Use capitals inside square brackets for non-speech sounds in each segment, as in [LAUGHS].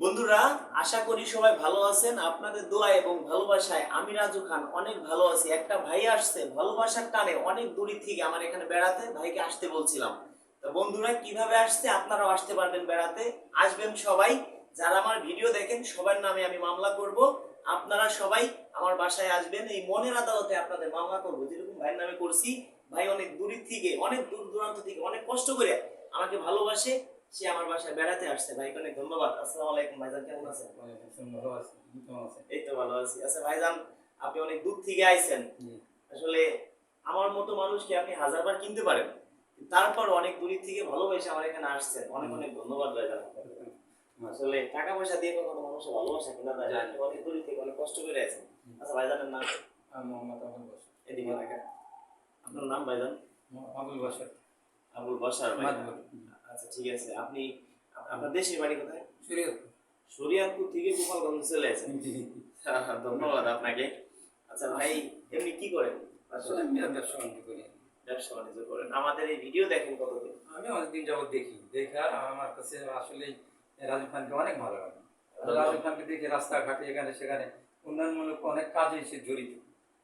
বন্ধুরা, আশা করি সবাই ভালো আছেন। আপনাদের দোয়া এবং ভালোবাসায় আমি রাজু খান অনেক ভালো আছি। একটা ভাই আসছে, ভালোবাসার টানে অনেক দূরে থেকে আমার এখানে বেড়াতে ভাইকে আসতে বলছিলাম। তো বন্ধুরা, কীভাবে আসছে আপনারাও আসতে পারবেন বেড়াতে। আসবেন সবাই। যারা আমার ভিডিও দেখেন, সবার নামে আমি মামলা করব। আপনারা সবাই আমার বাসায় আসবেন। এই মনের আদালতে আপনাদের মামলা করব। যেরকম ভাইয়ের নামে করছি, ভাই অনেক দূরের থেকে, অনেক দূর দূরান্ত থেকে অনেক কষ্ট করে আমাকে ভালোবাসে। সে আমার বাসায় বেড়াতে আসছে ভাইকে অনেক ধন্যবাদ। আসসালামু আলাইকুম ভাইজান। কেমন আছেন? ভালো আছি? এই তো ভালো আছি। আচ্ছা ভাইজান আপনি অনেক দূর থেকে আইছেন। আসলে আমার মতো মানুষকে আপনি হাজারবার কিনতে পারেন। তারপর অনেক দূর থেকে ভালোবেসে আমার এখানে আসছেন অনেক অনেক ধন্যবাদ ভাইজান। আসলে টাকা পয়সা দিয়ে কখনো মানুষের ভালোবাসা কিনা যায় অনেক দূর থেকে অনেক কষ্ট করে আছেন। আচ্ছা ভাইজানের নাম? মোহাম্মদ আবুল বাসার এদিকে আপনার নাম ভাইজান? আবুল বাসার আবুল বাসার ভাই আচ্ছা ঠিক আছে। আপনি আপনার দেশের বাড়ি কোথায়? শরীয়তপুর। শরিয়াতপুর থেকে গোপালগঞ্জ চলে আছেন জি। [LAUGHS] ধন্যবাদ আপনাকে। আচ্ছা ভাই এমনি কি করেন? আসলে আমি ব্যবসা বাণিজ্য করি। ব্যবসা বাণিজ্য করেন। আমাদের এই ভিডিও দেখেন কতদিন? আমি অনেকদিন যাবত দেখি। দেখে আমার কাছে আসলে রাজীব খানকে অনেক ভালো লাগে। রাজীব খানকে দেখে রাস্তাঘাটে এখানে সেখানে উন্নয়নমূলক অনেক কাজে সে জড়িত।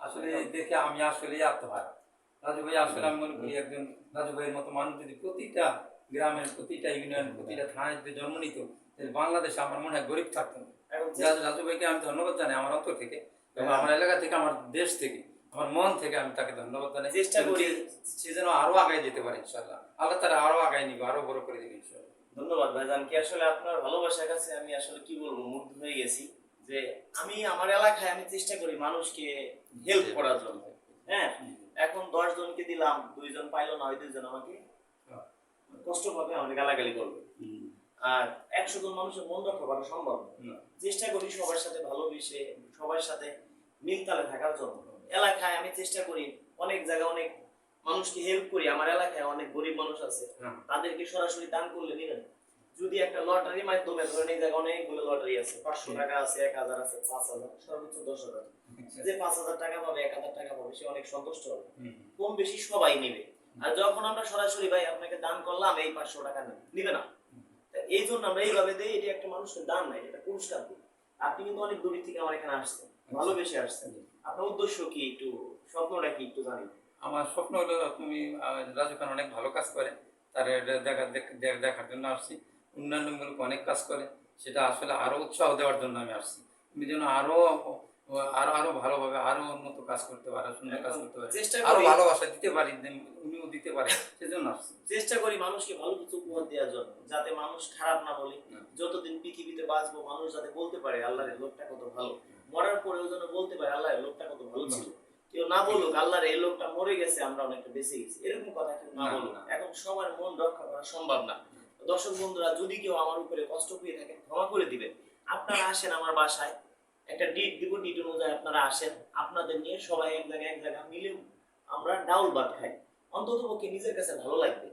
আসলে দেখে আমি আসলেই আত্মহারা। রাজু ভাই আসলে আমি মনে করি একজন রাজু ভাইয়ের মতো মানুষ যদি প্রতিটা গ্রামের প্রতিটা ইউনিয়ন প্রতিটা থানায় যদি জন্ম নিত তাহলে বাংলাদেশে আমার মনে হয় গরিব থাকতো রাজু ভাইকে আমি ধন্যবাদ জানাই আমার অন্তর থেকে এবং আমার এলাকা থেকে আমার দেশ থেকে আমার মন থেকে আমি তাকে ধন্যবাদ জানাই। চেষ্টা করি। সে- সে যেন আরও আগায় যেতে পারে ইনশাল্লাহ আল্লাহ তারা আরও আগায় নিবে আরও বড় করে দিবে ইনশাল্লাহ ধন্যবাদ ভাইজান। কি আসলে আপনার ভালোবাসার কাছে আমি আসলে কি বলব? মুগ্ধ হয়ে গেছি যে আমি আমার এলাকায় আমি চেষ্টা করি মানুষকে হেল্প করার জন্য। হ্যাঁ? এখন দশ জনকে দিলাম দুইজন পাইলো না ওই দুইজন আমাকে কষ্ট পাবে আমাকে গালাগালি করবে। আর একশো জন মানুষের মন রক্ষা করা সম্ভব। চেষ্টা করি সবার সাথে ভালোবেসে সবার সাথে মিলতালে থাকার জন্য। এলাকায় আমি চেষ্টা করি অনেক জায়গায় অনেক মানুষকে হেল্প করি। আমার এলাকায় অনেক গরিব মানুষ আছে। হ্যাঁ। তাদেরকে সরাসরি দান করলে নিবেন যদি একটা লটারি মাধ্যমে ধরেন এই জায়গায় অনেকগুলো লটারি আছে পাঁচশো টাকা আছে এক হাজার আছে পাঁচ হাজার সর্বোচ্চ দশ হাজার। যে পাঁচ হাজার টাকা পাবে এক হাজার টাকা পাবে সে অনেক সন্তুষ্ট হবে। কম বেশি সবাই নেবে। আর যখন আমরা সরাসরি ভাই আপনাকে দান করলাম এই পাঁচশো টাকা নিবে না। এই জন্য আমরা এইভাবে দেই এটি একটা মানুষের দান নাই এটা পুরস্কার দিই। আপনি কিন্তু অনেক দূর থেকে আমার এখানে আসছেন ভালোবেসে আসছেন। আপনার উদ্দেশ্য কি একটু স্বপ্নটা কি একটু জানি আমার স্বপ্ন হলো তুমি আহ, রাজু খান অনেক ভালো কাজ করে তার দেখা দেখ- দেখ- দেখার জন্য আসছি। উন্নয়নমূলক অনেক কাজ করে সেটা আসলে আরও উৎসাহ দেওয়ার জন্য আমি আসছি। তুমি যেন আরও আরও আরও ভালোভাবে আরও উন্নত কাজ করতে পারে সুন্দর কাজ করতে পারে। চেষ্টা আরও ভালোবাসা দিতে পারি উনিও দিতে পারে সেজন্য চেষ্টা করি মানুষকে ভালো কিছু উপহার দেওয়ার জন্য যাতে মানুষ খারাপ না বলে। যতদিন পৃথিবীতে বাঁচবো মানুষ যাতে বলতে পারে আল্লাহর লোকটা কত ভালো। মরার পরেও যেন বলতে পারে আল্লাহর লোকটা কত ভালো ছিল। কেউ না বলুক আল্লাহর এই লোকটা মরে গেছে আমরা অনেকটা বেঁচে গেছি। এরকম কথা কেউ না বলুক। এখন সবার মন রক্ষা করা সম্ভব না। দর্শক বন্ধুরা যদি কেউ আমার উপরে কষ্ট পেয়ে থাকেন ক্ষমা করে দিবেন। আপনারা আসেন আমার বাসায়। একটা ডিট দিব ডিট অনুযায়ী আপনারা আসেন। আপনাদের নিয়ে সবাই এক জায়গায় এক জায়গায় মিলে আমরা ডাউল ভাত খাই। অন্তত পক্ষে নিজের কাছে ভালো লাগবে।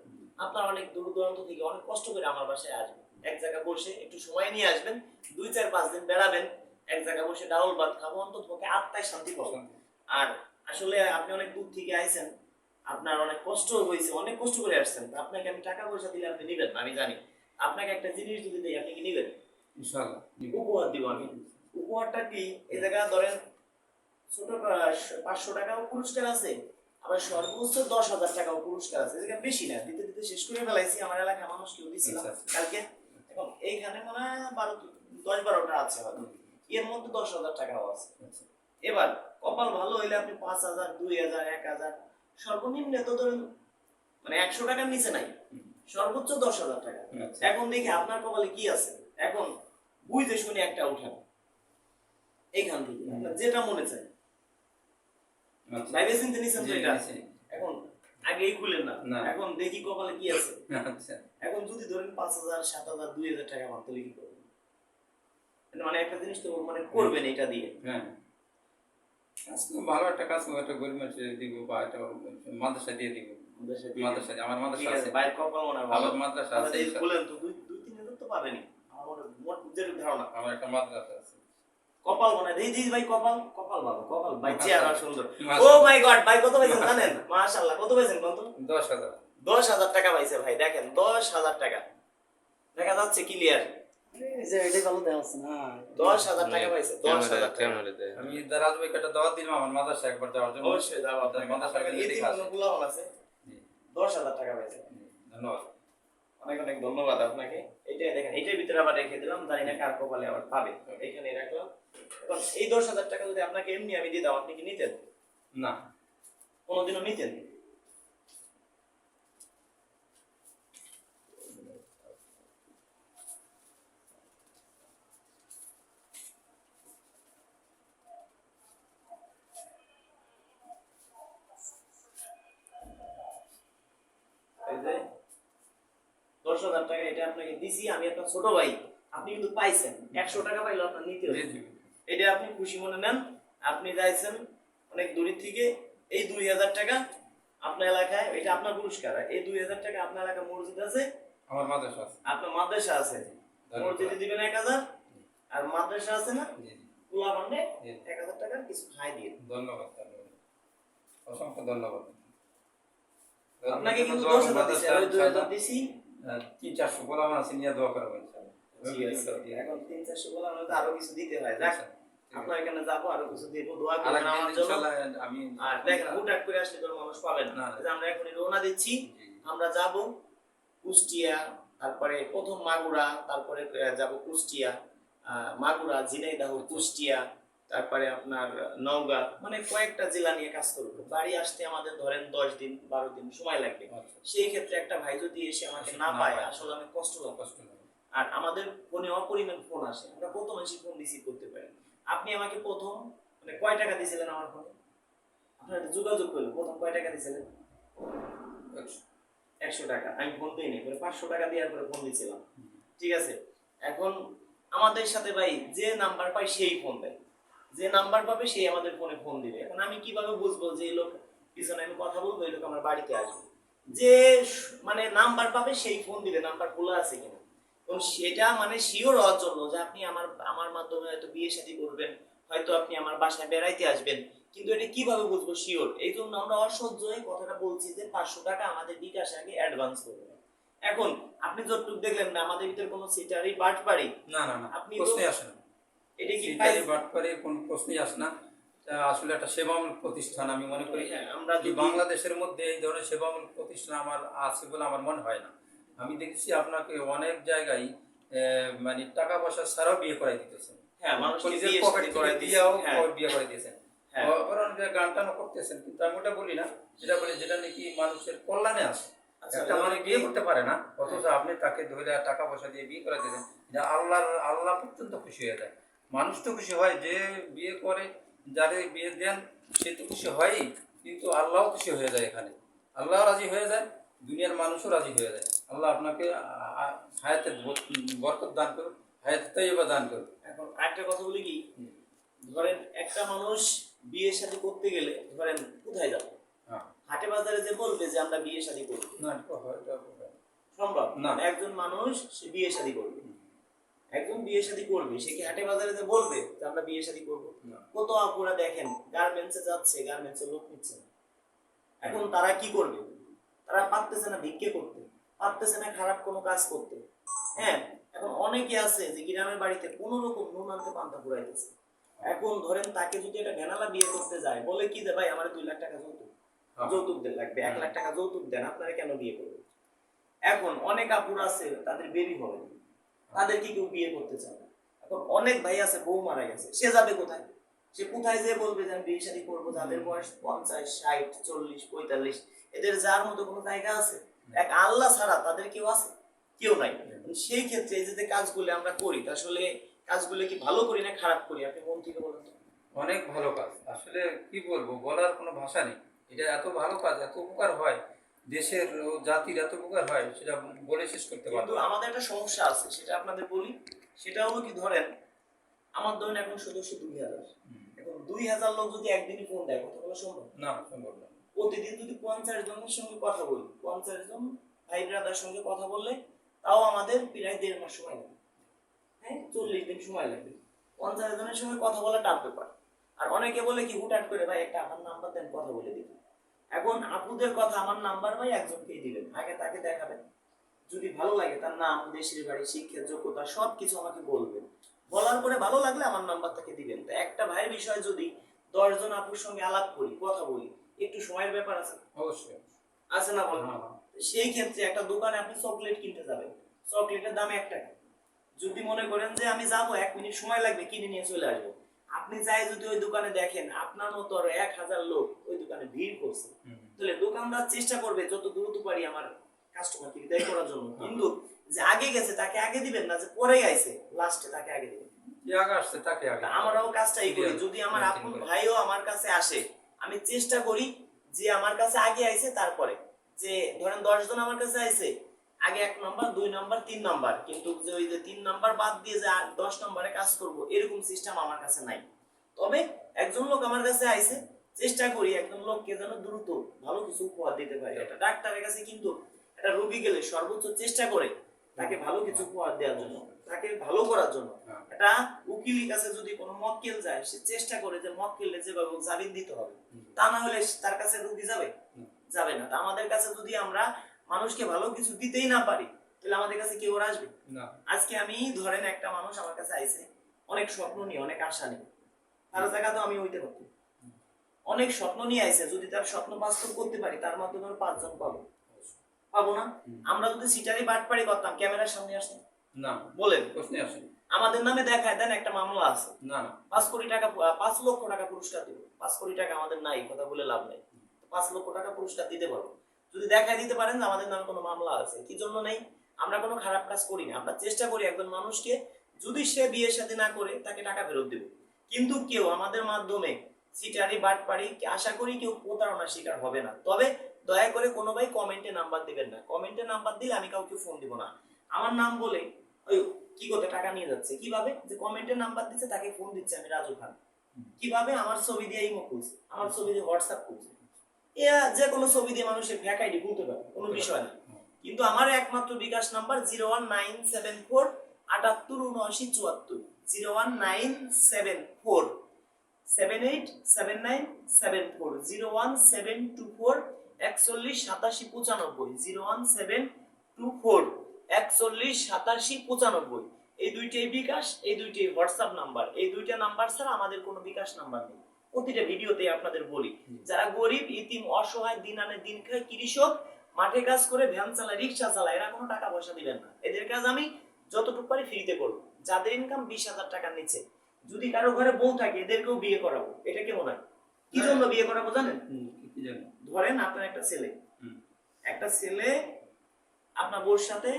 আপনার অনেক দূর দূরান্ত থেকে অনেক কষ্ট করে আমার বাসায় আসবেন। এক জায়গায় বসে একটু সময় নিয়ে আসবেন দুই চার পাঁচ দিন বেড়াবেন এক জায়গায় বসে ডাউল ভাত খাব অন্তত পক্ষে আত্মায় শান্তি পাবো। আর আসলে আপনি অনেক দূর থেকে আইছেন আপনার অনেক কষ্ট হয়েছে অনেক কষ্ট করে আসছেন। তা আপনাকে আমি টাকা পয়সা দিলে আপনি নিবেন আমি জানি। আপনাকে একটা জিনিস যদি দিই আপনি কি নিবেন? ইনশাআল্লাহ উপহার দিব আমি। উপহারটা কি? জায়গায় ধরেন ছোট পাঁচশো টাকাও পুরস্কার আছে আবার সর্বোচ্চ দশ হাজার টাকাও পুরস্কার আছে। জায়গায় বেশি না দিতে দিতে শেষ করে ফেলাইছি। আমার এলাকায় মানুষ কেউ দিছিলাম আচ্ছা, আচ্ছা। কালকে এখন এইখানে মনে হয় বারো দশ বারোটা আছে হয়তো। এর মধ্যে দশ হাজার টাকাও আছে। আচ্ছা। এবার কপাল ভালো হইলে আপনি পাঁচ হাজার দুই হাজার এক হাজার সর্বনিম্ন তো ধরেন মানে একশো টাকার নিচে নাই। সর্বোচ্চ দশ হাজার টাকা। এখন দেখি আপনার কপালে কি আছে। এখন বুঝতে শুনে একটা উঠান। এইখান থেকে আপনার যেটা মনে চায়। আচ্ছা। ভাইবে চিনতে নিছেন তো জি, এটা? জি। এখন আগেই খুলেন না। এখন দেখি কপালে কি আছে। [LAUGHS] আচ্ছা। এখন যদি ধরেন পাঁচ হাজার সাত হাজার দুই হাজার টাকা কি করবেন। মানে একটা জিনিস তো মানে করবেন এটা দিয়ে। হ্যাঁ। ভালো একটা কাজ করব একটা গরিব মানুষের দিব বা একটা মাদ্রাসা দিয়ে দিব। মাদ্রাসা আমার মাদ্রাসা আছে আছে। বাইর কপাল মনে আমার মাদ্রাসা আছে খুলেন তো দুই দুই তিন হাজার তো পাবেনি আমার মোট ধারণা। আমার একটা মাদ্রাসা আছে। কপাল মনে হয়। দিদি ভাই কপাল কপাল বাবা কপাল। ভাই চেহারা সুন্দর। ও মাই গড ভাই কত পাইছেন জানেন? মাশাআল্লাহ কত পাইছেন কত দশ হাজার। দশ হাজার টাকা পাইছে ভাই দেখেন দশ হাজার টাকা। দেখা যাচ্ছে ক্লিয়ার এই যে এটাই ভালো দেওয়া আছে দশ হাজার টাকা আমি দাওয়াত দিলাম আমার মাদ্রাসা একবার যাওয়ার জন্য। অবশ্যই আছে। দশ হাজার পাইছে। ধন্যবাদ। অনেক অনেক ধন্যবাদ আপনাকে। এইটাই দেখেন এইটার ভিতরে আবার রেখে দিলাম জানি না কার কপালে আবার পাবে। এখানে রাখলাম। এই দশ হাজার টাকা যদি আপনাকে এমনি আমি দিতাম আপনি কি নিতেন? না। কোনোদিনও নিতেন? দশ হাজার টাকা এটা আপনাকে দিছি আমি আপনার ছোট ভাই আপনি কিন্তু পাইছেন। একশো টাকা পাইলে আপনার নিতে হবে। এটা আপনি খুশি মনে নেন। আপনি যাইছেন অনেক দূরের থেকে। এই দুই হাজার টাকা আপনার এলাকায় এটা আপনার পুরস্কার। এই দুই হাজার টাকা আপনার এলাকায় মসজিদ আছে? আমার মাদ্রাসা আছে। আপনার মাদ্রাসা আছে? মসজিদে দিবেন এক হাজার? আর মাদ্রাসা আছে না? জি। এক হাজার টাকার কিছু খাই দিয়ে ধন্যবাদ অসংখ্য ধন্যবাদ। আপনাকে কিন্তু দশ হাজার দিছি আহ, তিন চারশো গোলাম আছে নিয়ে দোয়া করবেন জি আছে। এখন তিন চারশো বলে আমরা তো আরও কিছু দিতে হয়। যাক আপনার এখানে যাব আরও কিছু দেবো দোয়া করবেন আমার জন্য। আমি আর দেখেন হুটহাট করে আসলে তো মানুষ পাবে না। না। এই যে আমরা এখনই রওনা দিচ্ছি। আমরা যাব কুষ্টিয়া তারপরে প্রথম মাগুরা তারপরে যাব কুষ্টিয়া মাগুরা ঝিনাইদহ কুষ্টিয়া তারপরে আপনার নওগাঁ মানে কয়েকটা জেলা নিয়ে কাজ করব। বাড়ি আসতে আমাদের ধরেন দশ দিন বারো দিন সময় লাগবে। আচ্ছা, সেই ক্ষেত্রে একটা ভাই যদি এসে আমাকে না পায়। আসলে আমি কষ্ট কষ্ট। আর আমাদের ফোনে অপরিমাণ ফোন আসে। আমরা কত মানুষের ফোন রিসিভ করতে পারি। আপনি আমাকে প্রথম মানে কয় টাকা দিয়েছিলেন আমার ফোনে? আপনার যোগাযোগ করল প্রথম কয় টাকা দিয়েছিলেন? একশো। টাকা। আমি ফোন দিইনি পরে পাঁচশো টাকা দেওয়ার পরে ফোন দিয়েছিলাম। ঠিক আছে? এখন আমাদের সাথে ভাই যে নাম্বার পাই সেই ফোন দেয়। যে নাম্বার পাবে সেই আমাদের ফোনে ফোন দিবে। এখন আমি কীভাবে বুঝব যে এই লোক পিছনে আমি কথা বলব এই লোক আমার বাড়িতে আসবে? যে মানে নাম্বার পাবে সেই ফোন দিবে। নাম্বার খোলা আছে কিনা? এবং সেটা মানে শিওর হওয়ার জন্য যে আপনি আমার আমার মাধ্যমে হয়তো বিয়ে শাদী করবেন হয়তো আপনি আমার বাসায় বেড়াইতে আসবেন। কিন্তু এটা কীভাবে বুঝব শিওর এই জন্য আমরা অসহ্য হয়ে কথাটা বলছি যে পাঁচশো টাকা আমাদের বিকাশে আগে অ্যাডভান্স করবেন এখন আপনি যতটুকু দেখলেন না আমাদের ভিতরে কোনো সিটারি বাট পারি না না না আপনি তো- প্রশ্নই আসে না। এটা কি সিটারি বাটপারে কোন প্রশ্নই আসে না। আসলে একটা সেবামূলক প্রতিষ্ঠান আমি মনে করি। হ্যাঁ, আমরা যে বাংলাদেশের মধ্যে এই ধরনের সেবামূলক প্রতিষ্ঠান আমার আছে বলে আমার মনে হয় না। আমি দেখেছি আপনাকে অনেক জায়গায় মানে টাকা পয়সা ছাড়াও বিয়ে করাই দিতেছেন। হ্যাঁ মানুষকে নিজের পকেট শাদী দিয়েও দিয়েও হ্যাঁ। বিয়ে করে দিয়েছেন। হ্যাঁ। গান টানও করতেছেন কিন্তু আমি ওটা বলি না। যেটা বলি যেটা নাকি মানুষের কল্যাণে আসে আচ্ছা, একটা মানুষ বিয়ে করতে পারে না অথচ আপনি তাকে ধরে টাকা পয়সা দিয়ে বিয়ে করে দিয়েছেন। যে আল্লাহর আল্লাহ পর্যন্ত খুশি হয়ে যায়। মানুষ তো খুশি হয় যে বিয়ে করে যারে বিয়ে দেন সে তো খুশি হয়ই কিন্তু আল্লাহও খুশি হয়ে যায় এখানে। আল্লাহ রাজি হয়ে যায় দুনিয়ার মানুষও রাজি হয়ে যায়। আল্লাহ আপনাকে ব- বরকত দান করুন হায়াত তৈবা দান করুন এখন আরেকটা কথা বলি কি? ধরেন একটা মানুষ বিয়ে শাদী করতে গেলে ধরেন কোথায় যাবে? হ্যাঁ। হাটে বাজারে যে বলবে যে আমরা বিয়ে শাদী করব। সম্ভব? না। একজন মানুষ সে বিয়ে শাদী করবে। একজন বিয়ে শাদী করবে সে কি হাটে বাজারে যে বলবে যে আমরা বিয়ে শাদী করব। কত আপুরা দেখেন গার্মেন্টসে যাচ্ছে গার্মেন্টসে লোক নিচ্ছে এখন তারা কি করবে? তারা পারতেছে না ভিক্ষে করতে। পারতেছে না খারাপ কোনো কাজ করতে। হ্যাঁ এখন অনেকে আছে যে গ্রামের বাড়িতে কোনো রকম নুন আনতে পান্তা ফুরাইতেছে এখন ধরেন তাকে যদি একটা ভেনালা বিয়ে করতে যায় বলে কি দে ভাই আমার দুই লাখ টাকা যৌতুক হ্যাঁ। যৌতুক দেন লাগবে। এক লাখ টাকা যৌতুক দেন আপনারা কেন বিয়ে করবেন এখন অনেক আপুর আছে তাদের বেবি হবে। তাদেরকে কেউ বিয়ে করতে চায় না? এখন অনেক ভাই আছে বউ মারা গেছে সে যাবে কোথায়? সে কোথায় যে বলবে যে আমি বিয়ে শাদী করব যাদের বয়স পঞ্চাশ ষাট চল্লিশ পঁয়তাল্লিশ এদের যার মতো কোনো জায়গা আছে? এক আল্লাহ ছাড়া তাদের কেউ আছে? কেউ নাই। সেই ক্ষেত্রে এই যে যে কাজগুলো আমরা করি আসলে কাজগুলো কি ভালো করি না খারাপ করি? আপনি মন থেকে বলেন তো? অনেক ভালো কাজ। আসলে কি বলব বলার কোনো ভাষা নেই। এটা এত ভালো কাজ এত উপকার হয় দেশের জাতির এত উপকার হয় সেটা বলে শেষ করতে পারব কিন্তু আমাদের একটা সমস্যা আছে সেটা আপনাদের বলি। সেটা হলো কি ধরেন আমার ধরেন এখন সদস্য দুই হাজার। এখন দুই হাজার লোক যদি একদিনই ফোন দেয় কথা বলা সম্ভব? না সম্ভব না। প্রতিদিন যদি পঞ্চাশ জনের সঙ্গে কথা বলি, পঞ্চাশ জন ভাই ব্রাদার সঙ্গে কথা বললে তাও আমাদের প্রায় দেড় মাস সময় লাগবে হ্যাঁ চল্লিশ দিন সময় লাগবে পঞ্চাশ জনের সঙ্গে কথা বলা টাফ ব্যাপার। আর অনেকে বলে কি, হুটহাট করে, ভাই, একটা আমার নাম্বার দেন, কথা বলে দিবেন এখন আপুদের কথা, আমার নাম্বার ভাই একজনকেই দিবেন আগে তাকে দেখাবেন। যদি ভালো লাগে তার নাম, দেশের বাড়ি, শিক্ষা, যোগ্যতা সব কিছু আমাকে বলবেন। বলার পরে ভালো লাগলে আমার নাম্বার তাকে দিবেন। তো একটা ভাইয়ের বিষয় যদি দশজন আপুর সঙ্গে আলাপ করি, কথা বলি একটু সময়ের ব্যাপার আছে। অবশ্যই আছে না বলেন হ্যাঁ, হ্যাঁ। সেই ক্ষেত্রে একটা দোকানে আপনি চকলেট কিনতে যাবেন। চকলেটের দাম এক টাকা। যদি মনে করেন যে আমি যাব এক মিনিট সময় লাগবে কিনে নিয়ে চলে আসব। আপনি যাই যদি ওই দোকানে দেখেন আপনার মতো আরও এক হাজার লোক ওই দোকানে ভিড় করছে। তাহলে দোকানদার চেষ্টা করবে যত দ্রুত পারি আমার কাস্টমারকে বিদায় করার জন্য। কিন্তু যে আগে গেছে তাকে আগে দিবেন না যে পরে গাইছে লাস্টে তাকে আগে দিবেন। যে আগে আসছে তাকে আগে তা আমরাও কাজটাই করি। যদি আমার আপন। ভাইও আমার কাছে আসে আমি চেষ্টা করি যে আমার কাছে আগে আইছে তারপরে। যে ধরেন দশ জন আমার কাছে আইছে আগে এক নম্বর, দুই নম্বর, তিন নাম্বার। কিন্তু যে ওই যে তিন নম্বর বাদ দিয়ে যে দশ নম্বরে কাজ করব, এরকম সিস্টেম আমার কাছে নাই। তবে একজন লোক আমার কাছে আইছে চেষ্টা করি একজন লোককে যেন দ্রুত ভালো কিছু উপহার দিতে পারি। একটা ডাক্তারের কাছে কিন্তু একটা রোগী গেলে সর্বোচ্চ চেষ্টা করে তাকে ভালো কিছু উপহার দেওয়ার জন্য। তাকে ভালো করার জন্য। হ্যাঁ। একটা উকিলের কাছে যদি কোনো মক্কেল যায় সে চেষ্টা করে যে মক্কেলে যেভাবে জামিন দিতে হবে। তা না হলে তার কাছে রুগী যাবে? যাবে না। তা আমাদের কাছে যদি আমরা মানুষকে ভালো কিছু দিতেই না পারি তাহলে আমাদের কাছে কেউ আসবে? আজকে আমি ধরেন একটা মানুষ আমার কাছে আইছে অনেক স্বপ্ন নিয়ে অনেক আশা নিয়ে। তার জায়গা তো আমি হইতে পারতাম। অনেক স্বপ্ন নিয়ে আইছে যদি তার স্বপ্ন বাস্তব করতে পারি তার মাধ্যমে পাঁচজন পাবো। পাবো না। আমরা যদি সিটারি বাটপাড়ি করতাম ক্যামেরার সামনে আসতাম। না বলেন প্রশ্নে আসেনি। আমাদের নামে দেখায় দেন একটা মামলা আছে। না পাঁচ কোটি টাকা পাঁচ লক্ষ টাকা পুরস্কার দিব। পাঁচ কোটি টাকা আমাদের নাই কথা বলে লাভ নেই। পাঁচ লক্ষ টাকা পুরস্কার দিতে পারব যদি দেখায় দিতে পারেন যে আমাদের নামে কোনো মামলা আছে কি জন্য নেই? আমরা কোনো খারাপ কাজ করি না। আমরা চেষ্টা করি একজন মানুষকে যদি সে বিয়ের সাথে না করে তাকে টাকা ফেরত দেব। কিন্তু কেউ আমাদের মাধ্যমে সিটারি বাটপাড়ি আশা করি কেউ প্রতারণার শিকার হবে না। তবে দয়া করে কোনো ভাই কমেন্টে নাম্বার দিবেন না। কমেন্টে নাম্বার দিলে আমি কাউকে ফোন দিব না। আমার নাম বলে ওই কি করতে টাকা নিয়ে যাচ্ছে। কীভাবে? যে কমেন্টের নাম্বার দিচ্ছে তাকে ফোন দিচ্ছে আমি রাজু খান কীভাবে? আমার ছবি দিয়ে ইমো খুলছে আমার ছবি দিয়ে হোয়াটসঅ্যাপ খুলছে এ যে কোনো ছবি দিয়ে মানুষের ফ্যাক আইডি খুলতে পারে কোনো বিষয় না। কিন্তু আমার একমাত্র bKash number zero one nine seven four আটাত্তর উনআশি চুয়াত্তর। Zero one nine seven four seven eight seven nine seven four zero one seven two four একচল্লিশ সাতাশি পঁচানব্বই। Zero one seven two four একচল্লিশ সাতাশি পঁচানব্বই। এই দুইটাই বিকাশ এই দুইটাই হোয়াটসঅ্যাপ নাম্বার এই দুইটা নাম্বার ছাড়া আমাদের কোনো বিকাশ নাম্বার নেই। প্রতিটা ভিডিওতে আপনাদের বলি যারা গরিব ইতিম অসহায় দিন আনে দিন খায় কৃষক মাঠে কাজ করে ভ্যান চালায় রিক্সা চালায় এরা কোনো টাকা পয়সা দিবেন না। এদের কাজ আমি যতটুকু পারি ফ্রিতে করব। যাদের ইনকাম বিশ হাজার টাকার নিচে। যদি কারও ঘরে বউ থাকে এদেরকেও বিয়ে করাবো। এটা কেমন হয়? কি জন্য বিয়ে করাবো জানেন? ধরেন আপনার একটা ছেলে। একটা ছেলে আপনার বউর সাথে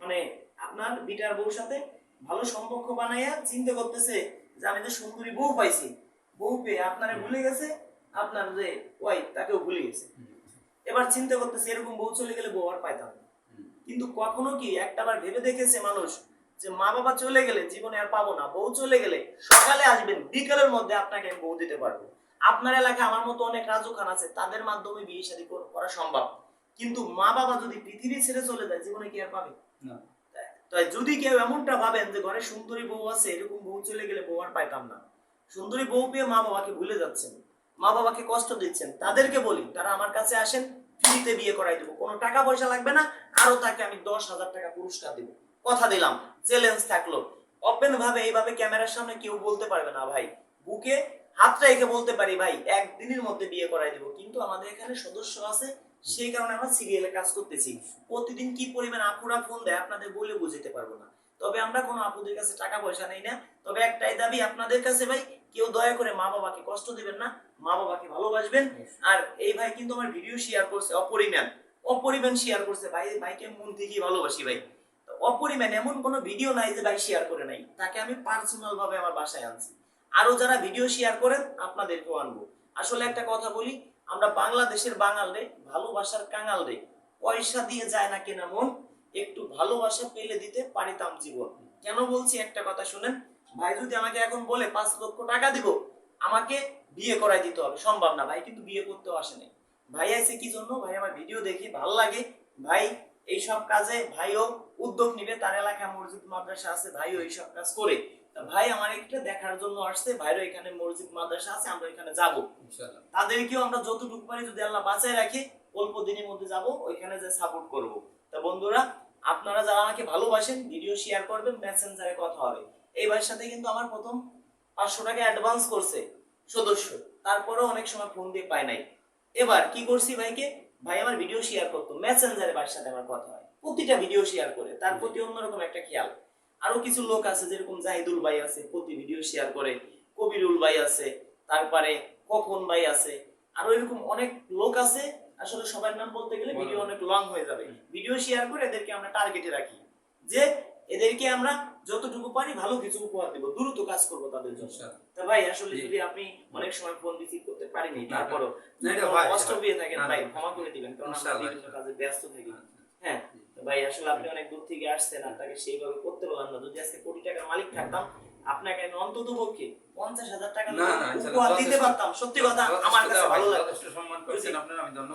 মানে আপনার বিটার বউর সাথে ভালো সম্পর্ক বানাইয়া চিন্তা করতেছে যে আমি যে সুন্দরী বউ পাইছি বউ পেয়ে আপনারে ভুলে গেছে আপনার যে ওয়াইফ তাকেও ভুলে গেছে। এবার চিন্তা করতেছে এরকম বউ চলে গেলে বউ আর পাইতাম না। কিন্তু কখনো কি একটা বার ভেবে দেখেছে মানুষ যে মা বাবা চলে গেলে জীবনে আর পাবো না বউ চলে গেলে সকালে আসবেন বিকালের মধ্যে আপনাকে আমি বউ দিতে পারব। আপনার এলাকায় আমার মতো অনেক রাজু খান আছে তাদের মাধ্যমে বিয়ে শাদী করা সম্ভব। কিন্তু মা বাবা যদি পৃথিবী ছেড়ে চলে যায় জীবনে কি আর পাবে? তাই যদি কেউ এমনটা ভাবেন যে ঘরে সুন্দরী বউ আছে, এরকম বউ চলে গেলে বউ আর পাইতাম না। সুন্দরী বউ পেয়ে মা বাবাকে ভুলে যাচ্ছেন, মা বাবাকে কষ্ট দিচ্ছেন, তাদেরকে বলি, তারা আমার কাছে আসেন, ফ্রিতে বিয়ে করাই দেবো। কোনো টাকা পয়সা লাগবে না, আরও তাকে আমি দশ হাজার টাকা পুরস্কার দেবো। কথা দিলাম, চ্যালেঞ্জ থাকল। ওপেন ভাবে এইভাবে ক্যামেরার সামনে কেউ বলতে পারবে না, ভাই। বুকে হাতটা রেখে বলতে পারি, ভাই, একদিনের মধ্যে বিয়ে করাই দেবো। কিন্তু আমাদের এখানে সদস্য আছে সেই কারণে আমরা সিরিয়ালে কাজ করতেছি। প্রতিদিন কি পরিমাণ আপুরা ফোন দেয় আপনাদের বলে বুঝতে পারব না। তবে আমরা কোনো আপুদের কাছে টাকা পয়সা নেই না। তবে একটাই দাবি আপনাদের কাছে ভাই কেউ দয়া করে মা বাবাকে কষ্ট দিবেন না। মা বাবাকে ভালোবাসবেন। আর এই ভাই কিন্তু আমার ভিডিও শেয়ার করছে অপরিমাণ। অপরিমাণ শেয়ার করছে। ভাই ভাইকে মন থেকেই ভালোবাসি ভাই। অপরিমাণ এমন কোনো ভিডিও নাই যে ভাই শেয়ার করে নাই। তাকে আমি পার্সোনাল ভাবে আমার বাসায় আনছি। আরও যারা ভিডিও শেয়ার করেন আপনাদেরকেও আনব। আসলে একটা কথা বলি আমরা বাংলাদেশের বাঙাল রে, ভালোবাসার কাঙাল রে, পয়সা দিয়ে যায় না কেনা মন, একটু ভালোবাসা পেলে দিতে পারিতাম জীবন। কেন বলছি একটা কথা শুনেন? ভাই যদি আমাকে এখন বলে পাঁচ লক্ষ টাকা দিব, আমাকে বিয়ে করাই দিতে হবে। সম্ভব না ভাই, কিন্তু বিয়ে করতেও আসেনি ভাই আইছে কি জন্য? ভাই আমার ভিডিও দেখি, ভালো লাগে। ভাই এই সব কাজে ভাইও উদ্যোগ নিবে, তার এলাকায় মসজিদ, মাদ্রাসা আছে, ভাইও এই সব কাজ করে। ভাই আমার একটা দেখার জন্য আসছে। ভাইরও এখানে মসজিদ মাদ্রাসা আছে আমরা এখানে যাব। ইনশাআল্লাহ। তাদেরকেও আমরা যতটুকু পারি যদি আল্লাহ বাঁচায় রাখে অল্প দিনের মধ্যে যাব ওইখানে যে সাপোর্ট করব। তা বন্ধুরা আপনারা যারা আমাকে ভালোবাসেন ভিডিও শেয়ার করবেন মেসেঞ্জারে কথা হবে। এই ভাইয়ের সাথে কিন্তু আমার প্রথম পাঁচশো টাকা অ্যাডভান্স করছে। সদস্য। তারপরেও অনেক সময় ফোন দিয়ে পায় নাই। এবার কি করছি ভাইকে? ভাই আমার ভিডিও শেয়ার করতো। মেসেঞ্জারে ভাইয়ের সাথে আমার কথা হয়। প্রতিটা ভিডিও শেয়ার করে। তার প্রতি অন্যরকম একটা খেয়াল। আরও কিছু লোক আছে যেরকম জাহিদুল ভাই আছে প্রতি ভিডিও শেয়ার করে কবিরুল ভাই আছে তারপরে কখন ভাই আছে আরও এরকম অনেক লোক আছে আসলে সবার নাম বলতে গেলে ভিডিও অনেক লং হয়ে যাবে। ভিডিও শেয়ার করে এদেরকে আমরা টার্গেটে রাখি যে এদেরকে আমরা যতটুকু পারি ভালো কিছু উপহার দেবো দ্রুত কাজ করব তাদের জন্য। ইনশাআল্লাহ। তা ভাই আসলে যদি আপনি অনেক সময় ফোন রিসিভ করতে পারিনি তারপরও কষ্ট। পেয়ে থাকেন ভাই ক্ষমা করে দিবেন কারণ আমরা বিভিন্ন কাজে ব্যস্ত থাকি। হ্যাঁ। তো ভাই আসলে আপনি অনেক দূর থেকে আসছেন আপনাকে সেইভাবে করতে পারলাম না। যদি আজকে কোটি টাকার মালিক থাকতাম আপনাকে আমি অন্তত পক্ষে পঞ্চাশ হাজার টাকা উপহার দিতে পারতাম। সত্যি কথা আমার কাছে ভালো লাগে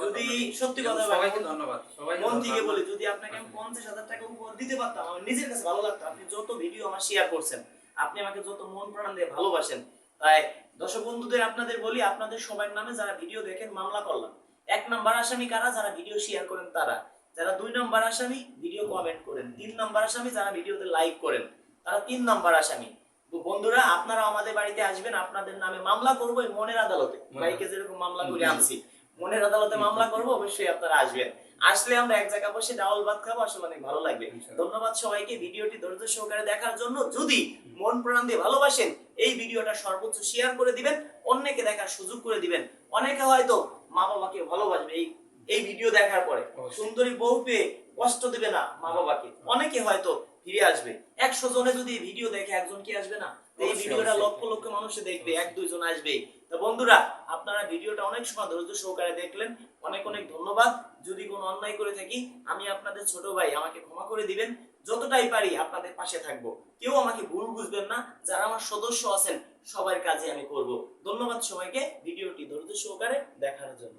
যদি-। সত্যি কথা সবাইকে ধন্যবাদ মন থেকে বলি যদি আপনাকে আমি পঞ্চাশ হাজার টাকা উপহার দিতে পারতাম আমার নিজের কাছে ভালো লাগতো। আপনি যত ভিডিও আমার শেয়ার করছেন আপনি আমাকে যত মন প্রাণ দিয়ে ভালোবাসেন তাই দর্শক বন্ধুদের আপনাদের বলি আপনাদের সবার নামে যারা ভিডিও দেখেন মামলা করলাম। এক নাম্বার আসামি কারা? যারা ভিডিও শেয়ার করেন তারা। যারা দুই নম্বর আসামি ভিডিও কমেন্ট করেন। তিন নম্বর আসামি যারা ভিডিওতে লাইক করেন তারা তিন নম্বর আসামি। তো বন্ধুরা আপনারা আমাদের বাড়িতে আসবেন আপনাদের নামে মামলা করব মনের আদালতে। ভাইকে যেরকম মামলা করে আনছি মনের আদালতে মামলা করব অবশ্যই আপনারা আসবেন। আসলে আমরা এক জায়গায় বসে ডাউল ভাত খাব আসলে অনেক ভালো লাগবে। ধন্যবাদ সবাইকে ভিডিওটি ধৈর্য সহকারে দেখার জন্য। যদি মন প্রাণ দিয়ে ভালোবাসেন এই ভিডিওটা সর্বোচ্চ শেয়ার করে দিবেন অন্যকে দেখার সুযোগ করে দিবেন। অনেকে হয়তো মা বাবাকে ভালোবাসবে এই এই ভিডিও দেখার পরে সুন্দরী বউ পেয়ে কষ্ট দেবে না মা বাবাকে। অনেকে হয়তো ফিরে আসবে। একশো জনে যদি ভিডিও দেখে একজন কি আসবে না? এই ভিডিওটা লক্ষ লক্ষ মানুষ দেখবে এক দুইজন আসবে। তো বন্ধুরা আপনারা ভিডিওটা অনেক সময় ধৈর্য সহকারে দেখলেন। অনেক অনেক ধন্যবাদ। যদি কোনো অন্যায় করে থাকি আমি আপনাদের ছোট ভাই আমাকে ক্ষমা করে দিবেন। যতটাই পারি আপনাদের পাশে থাকব। কেউ আমাকে ভুল বুঝবেন না। যারা আমার সদস্য আছেন সবার কাজে আমি করব। ধন্যবাদ সবাইকে। ভিডিওটি ধৈর্য সহকারে দেখার জন্য।